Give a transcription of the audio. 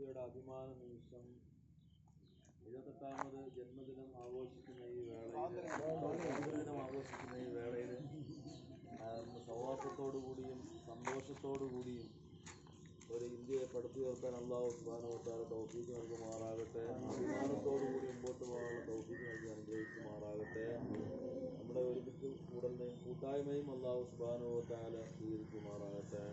ഇന്ത്യയുടെ അഭിമാന നിമിഷം ഇരുപത്തെട്ടാമത് ജന്മദിനം ആഘോഷിക്കുന്ന ഈ വേളയിൽ ജന്മദിനം ആഘോഷിക്കുന്ന ഈ വേളയിൽ സൗഹാർദ്ദത്തോടുകൂടിയും സന്തോഷത്തോടുകൂടിയും ഒരു ഇന്ത്യയെ പടുത്തുയർത്താൻ അള്ളാഹു സുബാനോത്താല തൗഫീക്ക് നൽകുമാറാകട്ടെ. അഭിമാനത്തോടു കൂടി മുമ്പോട്ട് പോകാനുള്ള തൗഫീക്ക് നൽകി അനുഗ്രഹിക്കുമാറാകട്ടെ. നമ്മുടെ ഒരുമിച്ച് കൂടലിനെയും കൂട്ടായ്മയും അള്ളാഹു സുബാനോത്താല സ്വീകരിക്കുമാറാകട്ടെ.